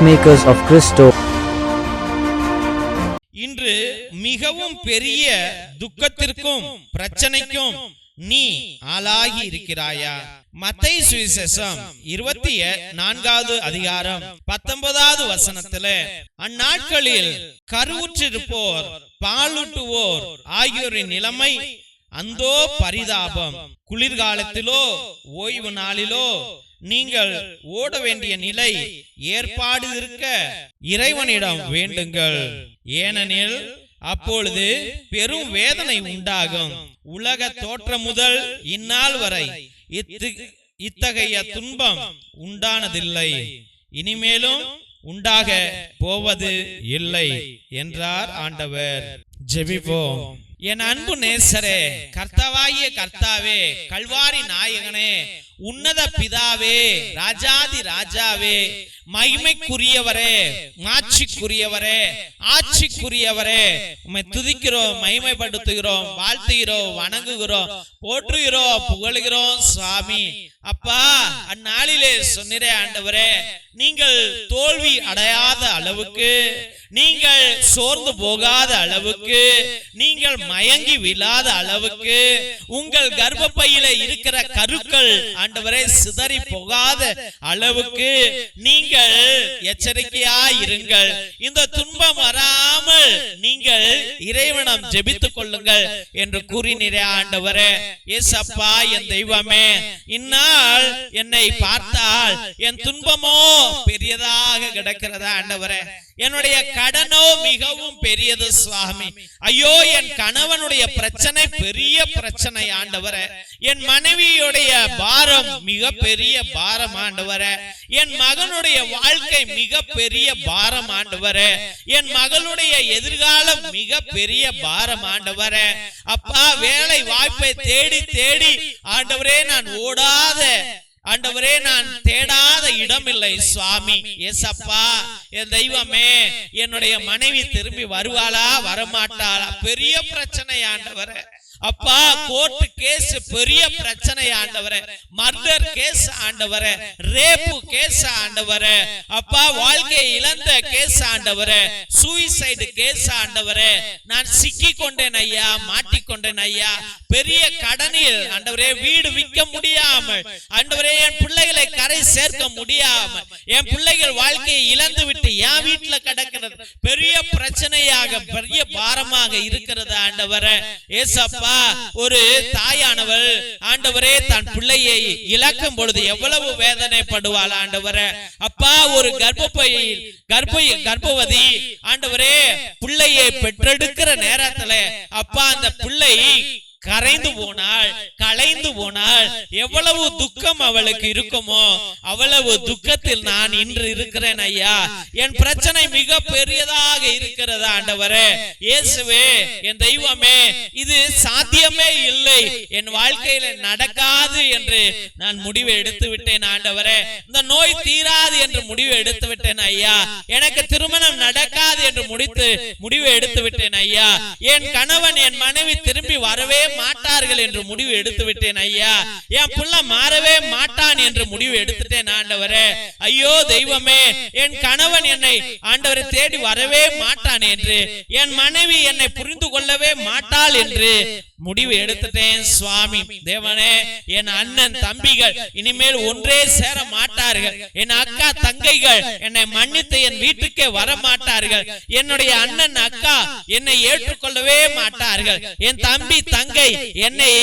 peacemakers of Christo. இன்று மிகவும் பெரிய துக்கத்திற்கும் பிரச்சனைக்கும் நீ ஆளாகி இருக்கிறாயா மத்தை சுவிசேஷம் இருபத்தி நான்காவது அதிகாரம் பத்தொன்பதாவது வசனத்துல அந்நாட்களில் கருவுற்றிருப்போர் பாலூட்டுவோர் ஆகியோரின் நிலைமை அந்தோ பரிதாபம். குளிர்காலத்திலோ ஓய்வு நாளிலோ நீங்கள் ஓட வேண்டிய நிலை ஏற்பாடு இருக்க இறைவனிடம் வேண்டுங்கள். ஏனெனில் அப்பொழுது பெரும் வேதனை உண்டாகும். உலக தோற்றம் முதல் இந்நாள் வரை இத்தகைய துன்பம் உண்டானதில்லை. இனிமேலும் உண்டாக போவது இல்லை என்றார் ஆண்டவர். ஜெபிப்போம். என் அன்பு நேசரே கர்த்தாவாகிய கர்த்தாவே கல்வாரி நாயகனே உன்னத பிதாவே ராஜாதி ராஜாவே மகிமைக்குரியவரே மாட்சிக்குரியவரே ஆட்சிக்குரியவரே. உம்மை துதிக்கிறோம் மகிமைப்படுத்துகிறோம் வாழ்த்துகிறோம் வணங்குகிறோம் போற்றுகிறோம் புகழுகிறோம் சுவாமி. அப்பா அந்நாளிலே சொன்னிரே ஆண்டவரே நீங்கள் தோல்வி அடையாத அளவுக்கு நீங்கள் சோர்ந்து போகாத அளவுக்கு நீங்கள் மயங்கி விழாத அளவுக்கு உங்கள் கர்ப்பப்பையில இருக்கிற கருக்கள் ஆண்டவரை சிதறி போகாத அளவுக்கு நீங்கள் எச்சரிக்கையா இருங்கள். இந்த துன்பம் வராமல் நீங்கள் இறைவனம் ஜெபித்துக் கொள்ளுங்கள் என்று கூறினீரே ஆண்டவரே. ஏசப்பா என் தெய்வமே இந்நாள் என்னை பார்த்தால் என் துன்பமோ பெரியதாக கிடக்கிறதா ஆண்டவரே. என்னுடைய கடனோ மிகவும் பெரியது சுவாமி. ஐயோ என் கணவனுடைய பிரச்சனை பெரிய பிரச்சனை ஆண்டவரே. என் மனைவியுடைய பாரம் மிக பெரிய பாரம் ஆண்டவரே. என் மகனுடைய வாழ்க்கை மிக பெரிய பாரம் ஆண்டவரே. என் மகளுடைய எதிர்காலம் மிக பெரிய பாரம் ஆண்டவரே. அப்பா வேலை வாய்ப்பை தேடி தேடி ஆண்டவரே நான் ஓடாத ஆண்டவரே நான் தேடாத இடம் இல்லை சுவாமி. ஏசப்பா என் தெய்வமே என்னுடைய மனைவி திரும்பி வருவாளா வரமாட்டாளா? பெரிய பிரச்சனை ஆண்டவரே அப்பா கோர்ட் கேஸ் பெரிய பிரச்சனை ஆண்டவரே. மர்டர் கேஸ் ஆண்டவரே. ரேப்பு கேஸ் ஆண்டவரே. அப்பா வாழ்க்கையை இழந்த கேஸ் ஆண்டவரே. சூசைடு கேஸ் ஆண்டவரே. நான் சிக்கி கொண்டேன் ஐயா மாட்டிக்கொண்டேன் ஐயா. பெரிய கடனில் ஆண்டவரே வீடு விற்க முடியாமல். ஆண்டவரே என் பிள்ளைகளை கரை சேர்க்க முடியாமல். என் பிள்ளைகள் வாழ்க்கையை இழந்து விட்டு என் வீட்டுல கிடக்கிறது. பெரிய பிரச்சனையாக பெரிய பாரமாக இருக்கிறது ஆண்டவரே. ஏசப்பா ஒரு தாயானவள் ஆண்டவரே தன் பிள்ளையை இழக்கும் பொழுது எவ்வளவு வேதனைப்படுவாள் ஆண்டவரே. அப்பா ஒரு கர்ப்பப்பையில் கர்ப்ப கர்ப்பவதி ஆண்டவரே பிள்ளையை பெற்றெடுக்கிற நேரத்துல அப்பா அந்த பிள்ளை கரைந்து போனால் கலைந்து போனால் எவ்வளவு துக்கம் அவளுக்கு இருக்குமோ அவ்வளவு துக்கத்தில் நான் இன்று இருக்கிறேன் ஐயா. என் பிரச்சனை மிக பெரியதாக இருக்கிறது ஆண்டவரே. இயேசுவே என் தெய்வமே இது சாத்தியமே இல்லை. என் வாழ்க்கையில நடக்காது என்று நான் முடிவு எடுத்து விட்டேன் ஆண்டவரே. இந்த நோய் தீராது என்று முடிவு எடுத்து விட்டேன் ஐயா. எனக்கு திருமணம் நடக்காது என்று முடித்து முடிவு எடுத்து விட்டேன் ஐயா. என் கணவன் என் மனைவி திரும்பி வரவே மாட்டார்கள் என்று முடிவு எடுத்து விட்டேன் ஐயா. என் புள்ள மாறவே மாட்டான் என்று முடிவு எடுத்துட்டேன் ஆண்டவரே. ஐயோ தெய்வமே என் கணவன் என்னை ஆண்டவரை தேடி வரவே மாட்டான் என்று என் மனைவி என்னை புரிந்து கொள்ளவே மாட்டாள் என்று முடிவு எடுத்துட்டேன் சுவாமி. தேவனே என் அண்ணன் தம்பிகள் இனிமேல் ஒன்றே சேர மாட்டார்கள். என் அக்கா தங்கைகள் என்னை மன்னித்து என் வீட்டுக்கே வர மாட்டார்கள் என்னுடைய அண்ணன் அக்கா என்னை ஏற்றுக்கொள்ளவே மாட்டார்கள். என் தம்பி தங்கை என்னை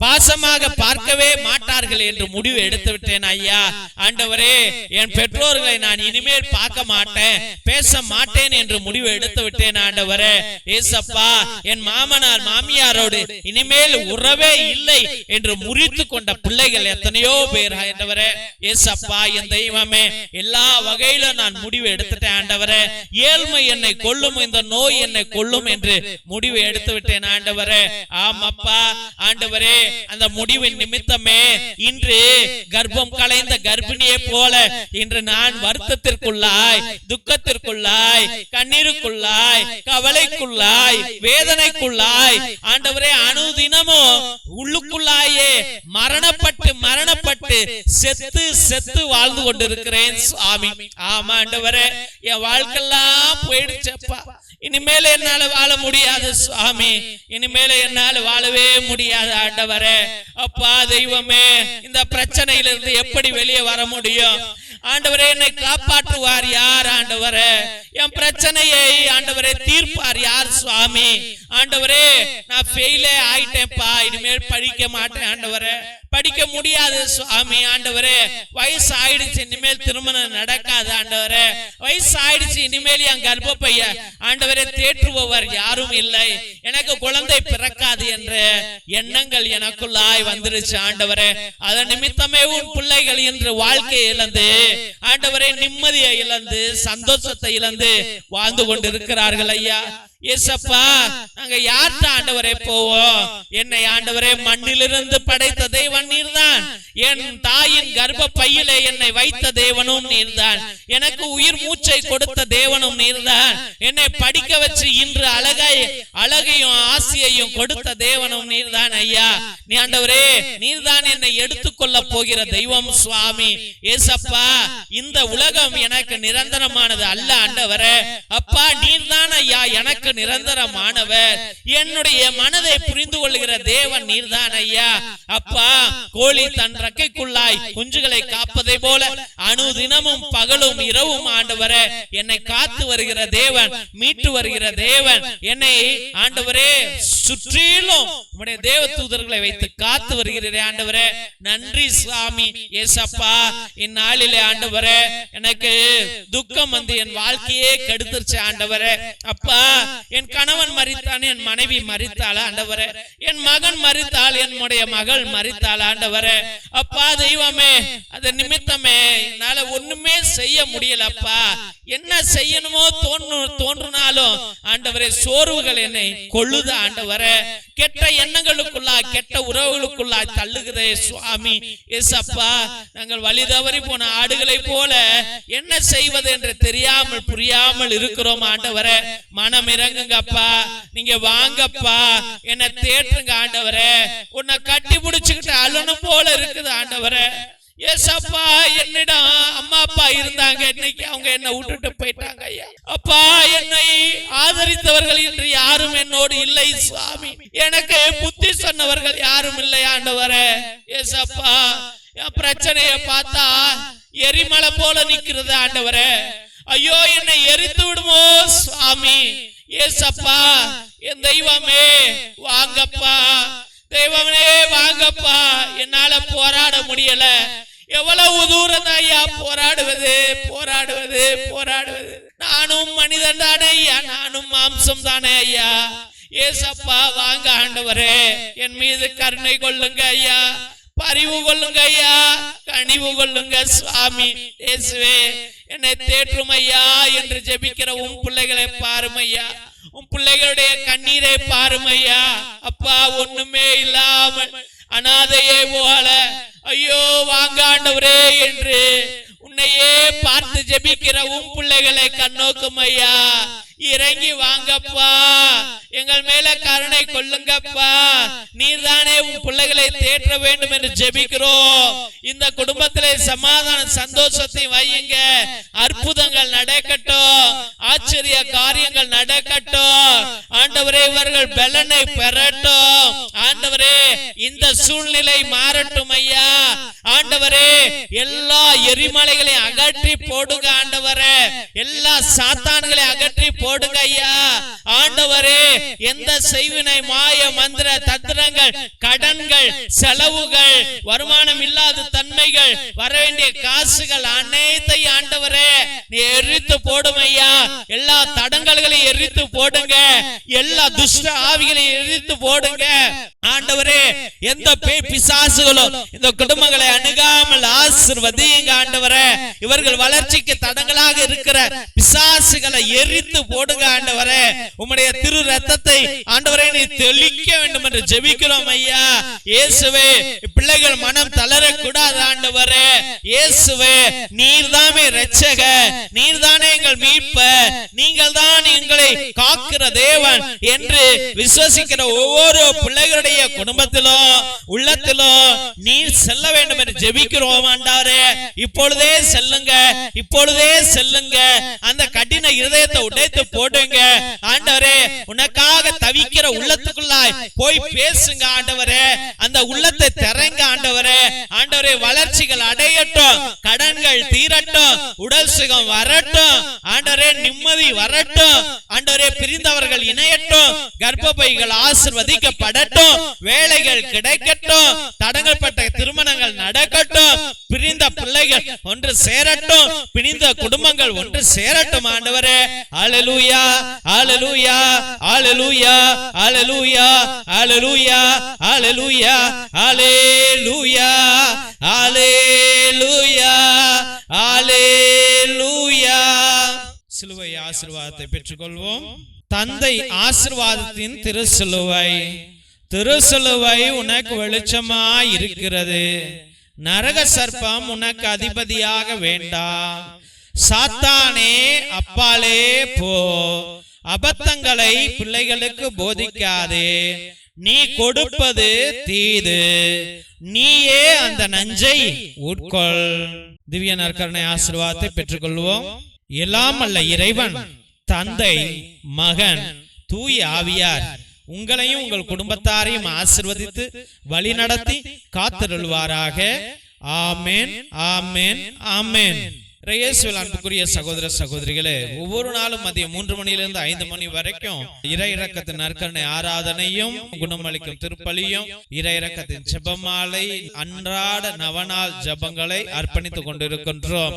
பாசமாக பார்க்கவே மாட்டார்கள் என்று முடிவு எடுத்து விட்டேன் ஐயா. ஆண்டவரே என் பெற்றோர்களை நான் இனிமேல் பார்க்க மாட்டேன் பேச மாட்டேன் என்று முடிவு எடுத்து விட்டேன் ஆண்டவரே. ஏசப்பா என் மாமனார் மாமியாரோடு இனிமேல் உறவே இல்லை என்று முறித்து கொண்ட பிள்ளைகள் எத்தனையோ பேர் ஆண்டவரே. ஏசப்பா என் தெய்வமே எல்லா வகையில நான் முடிவு எடுத்துட்டேன் ஆண்டவரே. ஏழ்மை என்னை கொல்லும் இந்த நோய் என்னை கொல்லும் என்று முடிவு எடுத்து விட்டேன் ஆண்டவரே. ஆமாப்பா ஆண்டவரே. அந்த முடிவின் நிமித்தமே இன்று கர்ப்பம் கலைந்த கர்ப்பிணியை போல இன்று நான் வருத்தத்திற்குள்ளாய் துக்கத்திற்குள்ளாய் கண்ணீருக்குள்ளாய் கவலைக்குள்ளாய் வேதனைக்குள்ளாய் ஆண்டவரே அனுதினமும் உள்ளுக்குள்ளாயே மரணப்பட்டு மரணப்பட்டு செத்து செத்து வாழ்ந்து கொண்டிருக்கிறேன் சுவாமி. ஆமா ஆண்டவரே என் வாழ்க்கையெல்லாம் போயிடுச்சப்பா இனிமேல என்னால வாழ முடியாது சுவாமி. இனிமேல என்னால வாழவே முடியாது ஆண்டவரே. அப்பா தெய்வமே இந்த பிரச்சனையிலிருந்து எப்படி வெளியே வர முடியும்? ஆண்டவரே என்னை காப்பாற்றுவார் யார் ஆண்டவரே? என் பிரச்சனையை ஆண்டவரே தீர்ப்பார் யார் சுவாமி? ஆண்டவரே நான் ஃபெயிலே ஆயிட்டேன்ப்பா. இனிமேல் படிக்க மாட்டேன் ஆண்டவரே. படிக்க முடியாது. சுவாமி ஆண்டவரே வயசு ஆயிடுச்சு இனிமேல் திருமணம் நடக்காது ஆண்டவரே. வயசு ஆயிடுச்சு இனிமேல் என் கர்ப்பப்பைய ஆண்டவரே தேற்றுபவர் யாரும் இல்லை. எனக்கு குழந்தை பிறக்காது என்ற எண்ணங்கள் எனக்குள்ளாய் வந்துருச்சு ஆண்டவரே. அதன் நிமித்தமே உன் பிள்ளைகள் என்று வாழ்க்கையை இழந்து ஆண்டவரே நிம்மதியை இழந்து சந்தோஷத்தை இழந்து வாழ்ந்து கொண்டிருக்கிறார்கள் ஐயா. ஏசப்பா நாங்க யார்கிட்ட ஆண்டவரே போவோம்? என்னை ஆண்டவரே மண்ணிலிருந்து படைத்த தேவன் நீர்தான். என் தாயின் கர்ப்ப பையிலே என்னை வைத்த தேவனும் நீர்தான். எனக்கு உயிர் மூச்சை கொடுத்த தேவனும் நீர்தான். என்னை படிக்க வச்சு இன்று அழகை அழகையும் ஆசையையும் கொடுத்த தேவனும் நீர்தான் ஐயா. நீ ஆண்டவரே நீர்தான் என்னை எடுத்துக்கொள்ள போகிற தெய்வம் சுவாமி. ஏசப்பா இந்த உலகம் எனக்கு நிரந்தரமானது அல்ல ஆண்டவரே. அப்பா நீர்தான் ஐயா எனக்கு நிரந்தரமானவர். என்னுடைய மனதை புரிந்து கொள்கிற தேவன் நீர்தான் ஐயா. அப்பா கோழி தன் ரக்கைக்குள்ளாய் குஞ்சுகளை காப்பதை போல அனுதினமும் பகலும் இரவும் ஆண்டவரே என்னை காத்து வருகிற தேவன் மீட்டு வருகிற தேவன். என்னை ஆண்டவரே சுற்றிலும் உடைய தேவ தூதர்களை வைத்து காத்து வருகிறீரே ஆண்டவரே. நன்றி சுவாமி ஏசப்பா இந்நாளிலே ஆண்டவரே எனக்கு துக்கம் வந்து என் வாழ்க்கையே கெடுத்துருச்சு ஆண்டவரே. அப்பா என் கணவன் மறித்தான் என் மனைவி மறித்தாள் ஆண்டவரே. என் மகன் மறித்தாள் என்னுடைய மகள் மறித்தாள் ஆண்டவரே. அப்பா தெய்வமே அந்த நிமித்தமே என்னால ஒண்ணுமே செய்ய முடியலப்பா. என்ன செய்யணுமோ தோன்று தோன்றினாலும் ஆண்டவரே சோர்வுகள் என்னை கொள்ளுதா ஆண்டவர. கெட்ட எண்ணங்களுக்குள்ளா கெட்ட உறவுகளுக்குள்ளா தள்ளுகிறே சுவாமி. ஏசப்பா நாங்கள் வழி தவறி போன ஆடுகளை போல என்ன செய்வது என்று தெரியாமல் புரியாமல் இருக்கிறோம் ஆண்டவரே. மனம் இறங்குங்கப்பா. நீங்க வாங்கப்பா. என்ன தேற்றுங்க ஆண்டவரே. உன்னை கட்டி பிடிச்சுக்கிட்டு அழணும் போல இருக்குது ஆண்டவரே. ஏசப்பா என்னிடம் அம்மா அப்பா இருந்தாங்க? இன்னைக்கு அவங்க என்ன விட்டுட்டு போயிட்டாங்க ஐயா. அப்பா என்னை ஆதரித்தவர்கள் இன்று யாரும் என்னோடு இல்லை சுவாமி. எனக்கு புத்தி சொன்னவர்கள் யாரும் இல்லை ஆண்டவரே. ஏசப்பா என் பிரச்சனைய பார்த்தா எரிமலை போல நிக்கிறது ஆண்டவரே. ஐயோ என்னை எரித்து விடுமோ சுவாமி? ஏசப்பா என் தெய்வமே வாங்கப்பா. தெய்வமே வாங்கப்பா. என்னால போராட முடியல. எவ்வளவு தூரம் ஐயா போராடுவது? போராடுவது போராடுவது. நானும் மனிதன் தானே ஐயா நானும் மாம்சம் தானே ஐயா. ஏசப்பா வாங்க ஆண்டவரே என் மீது கருணை கொள்ளுங்க ஐயா. பரிவு கொள்ளுங்க ஐயா. கனிவு கொள்ளுங்க சுவாமி. இயேசுவே என்னை தேற்றும் ஐயா என்று ஜெபிக்கிற உன் பிள்ளைகளை பாரும் ஐயா. உன் பிள்ளைகளுடைய கண்ணீரை பாரும் ஐயா. அப்பா ஒண்ணுமே இல்லாமல் அனாதையே போல ஐயோ வாங்காண்டவரே என்று உன்னையே பார்த்து ஜெபிக்கிற உன் பிள்ளைகளை கண்ணோக்கும் ஐயா. இறங்கி வாங்கப்பா. எங்கள் மேல கருணை கொள்ளுங்கப்பா. நீர்தானே உன் பிள்ளைகளை தேற்ற வேண்டும் என்று ஜெபிக்கிறோம். இந்த குடும்பத்திலே சமாதான சந்தோஷத்தை வையுங்க. அற்புதங்கள் நடக்கட்டும். ஆச்சரிய காரியங்கள் நடக்கட்டும். ஆண்டவரே இவர்கள் பலனை பெறட்டும். ஆண்டவரே இந்த சூழ்நிலை மாறட்டும் ஐயா. ஆண்டவரே எல்லா எரிமலைகளையும் அகற்றி போடுங்க ஆண்டவரே. எல்லா சாத்தான்களை அகற்றி போடுங்க ஐயா. ஆண்டவரே எந்த செய்வினை மாய மந்திர தத்திரங்கள் கடன்கள் செலவுகள் வருமானம் இல்லாத தன்மைகள் வர வேண்டிய காசுகள் அனைத்தையும் ஆண்டவரே நீ எரித்து போடும் ஐயா எல்லா தடங்கல்களையும் எரித்து போடுங்க. எல்லா துஷ்ட ஆவிகளையும் எரித்து போடுங்க. ஆண்டவரே எந்த பேய் பிசாசுகளும் இந்த குடும்பங்களை அணுகாமல் ஆசிர்வதிங்க ஆண்டவரே. இவர்கள் வளர்ச்சிக்கு தடங்களாக இருக்கிற பிசாசுகளை எரித்து போடுங்க ஆண்டவரே. உம்முடைய திரு ரத்தத்தை ஆண்டவரே நீ தெளிக்க வேண்டும் என்று ஜெபிக்கிறோம் ஐயா. இயேசுவே பிள்ளைகள் மனம் தளரக்கூடாது ஆண்டவரே. இயேசுவே நீர்தாமே ரட்சக நீர்தானே எங்கள் மீட்ப. நீங்கள் தான் எங்களை காக்கிற தேவன் என்று விசுவசிக்கிற ஒவ்வொரு பிள்ளைகளுடைய குடும்பத்திலோ உள்ளத்திலும் நீ செல்ல வேண்டும் என்று ஜெபிக்கிறோம் ஆண்டாரே இப்பொழுதே செல்லுங்க இப்பொழுதே செல்லுங்க. அந்த கடின இருதயத்தை உடைத்து போடுங்க. ஆண்டவரே உனக்காக தவிக்கிற உள்ளத்துக்குள்ளாய் போய் பேசுங்க ஆண்டவரே. அந்த உள்ளத்தை திறங்க ஆண்டவரே. ஆண்டவரே வளர்ச்சிகள் அடையட்டும் கடன்கள் தீரட்டும் உடல் சுகம் வரட்டும். ஆண்டவரே நிம்மதி வரட்டும். ஆண்டவரே பிரிந்தவர்கள் இணையட்டும். கர்ப்பப்பைகள் ஆசிர்வதிக்கப்படட்டும். வேலைகள் கிடைக்கட்டும் தடங்கப்பட்ட திருமணங்கள் நடக்கட்டும் பிரிந்த பிள்ளைகள் ஒன்று சேரட்டும் பிரிந்த குடும்பங்கள் ஒன்று சேரட்டும் ஆண்டவரே. அலலூயா அலலூயா அலலூயா அலலூயா அலலூயா அலலூயா அலேலூயா அலேலூயா அலேலூயா சிலுவை ஆசிர்வாதத்தை பெற்றுக்கொள்வோம். தந்தை ஆசிர்வாதத்தின் திருச்சிலுவை. திருசலுவை உனக்கு வெளிச்சமா இருக்கிறது நரக சர்ப்பம் உனக்கு அதிபதியாக வேண்டாம் சாத்தானே அப்பாலே போ. அபத்தங்களை பிள்ளைகளுக்கு போதிக்காதே. நீ கொடுப்பது தீது. நீயே அந்த நஞ்சை உட்கொள். திவ்ய நற்கரணை ஆசீர்வாதத்தை பெற்றுக்கொள்வோம். எல்லாம் அல்ல இறைவன் தந்தை மகன் தூய் ஆவியார். உங்களையும் உங்கள் குடும்பத்தாரையும் ஆசிர்வதித்து வழி நடத்தி காத்திருள்வாராக. ஆமேன் ஆமேன் ஆமேன். இயேசுவில் அன்புக்குரிய சகோதர சகோதரிகளே ஒவ்வொரு நாளும் மதியம் மூன்று மணியிலிருந்து ஐந்து மணி வரைக்கும் இறை இறக்கத்தின் நற்கரணை ஆராதனையும் குணமளிக்கும் திருப்பலியும் இறை இறக்கத்தின் ஜெபமாலை அன்றாட நவநாள் ஜெபங்களை அர்ப்பணித்துக் கொண்டிருக்கின்றோம்.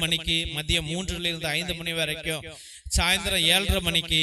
மணிக்கு மதியம் மூன்றுல இருந்து ஐந்து மணி வரைக்கும் சாயந்தரம் ஏழரை மணிக்கு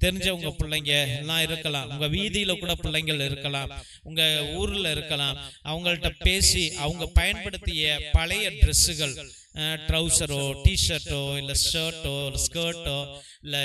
தெரிஞ்சவங்க பிள்ளைங்க எல்லாம் இருக்கலாம். உங்க வீதியில கூட பிள்ளைங்கள் இருக்கலாம். உங்க ஊர்ல இருக்கலாம். அவங்கள்ட்ட பேசி அவங்க பயன்படுத்திய பழைய ட்ரெஸ்ஸுகள் ட்ரௌசரோ டிஷர்ட்டோ இல்ல ஷர்ட்டோ ஸ்கர்ட்டோ இல்ல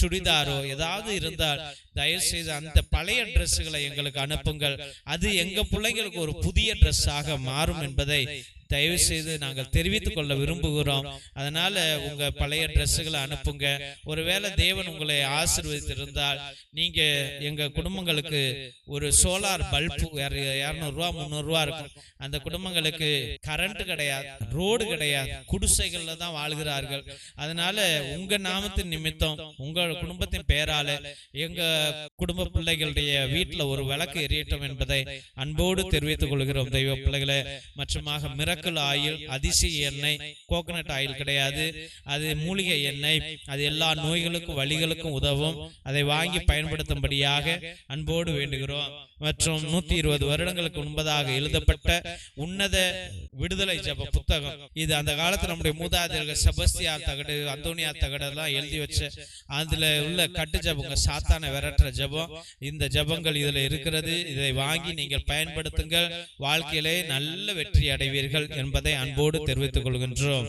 சுடிதாரோ ஏதாவது இருந்தால் தயவு செய்து அந்த பழைய ட்ரெஸ்ஸுகளை எங்களுக்கு அனுப்புங்கள். அது எங்க பிள்ளைங்களுக்கு ஒரு புதிய ட்ரெஸ்ஸாக மாறும் என்பதை தயவு செய்து நாங்கள் தெரிவித்துக் கொள்ள விரும்புகிறோம். அதனால உங்க பழைய ட்ரெஸ்ஸுகளை அனுப்புங்க. ஒருவேளை தேவன் உங்களை ஆசீர்வதித்திருந்தால் நீங்க எங்க குடும்பங்களுக்கு ஒரு சோலார் பல்பு இரநூறுவா முந்நூறுரூவா இருக்கும். அந்த குடும்பங்களுக்கு கரண்ட் கிடையாது ரோடு கிடையாது குடிசைகள்ல தான் வாழ்கிறார்கள். அதனால உங்க நாமத்தின் நிமித்தம் உங்க குடும்பத்தின் பெயரால எங்க குடும்ப பிள்ளைகளுடைய வீட்டுல ஒரு விளக்கு எரியட்டும் என்பதை அன்போடு தெரிவித்துக் கொள்கிறோம். தெய்வ பிள்ளைகளே மற்றுமாக மிரக்கல் ஆயில் அதிசய எண்ணெய் கோகனட் ஆயில் கிடையாது. அது மூலிகை எண்ணெய். அது எல்லா நோய்களுக்கும் வழிகளுக்கும் உதவும். அதை வாங்கி பயன்படுத்தும்படியாக அன்போடு வேண்டுகிறோம். மற்றும் நூத்தி இருபது வருடங்களுக்கு முன்பதாக எழுதப்பட்ட உன்னத விடுதலை ஜப புத்தகம். இது அந்த காலத்துல நம்முடைய மூதாதையர்கள் செபஸ்தியா தகடு அந்தோனியா தகடு எல்லாம் எழுதி வச்ச அதுல உள்ள கட்டு ஜபங்க சாத்தான விரட்டுற ஜபம். இந்த ஜபங்கள் இதுல இருக்கிறது. இதை வாங்கி நீங்கள் பயன்படுத்துங்கள். வாழ்க்கையிலே நல்ல வெற்றி அடைவீர்கள். என்பதை அன்போடு தெரிவித்துக் கொள்கின்றோம்.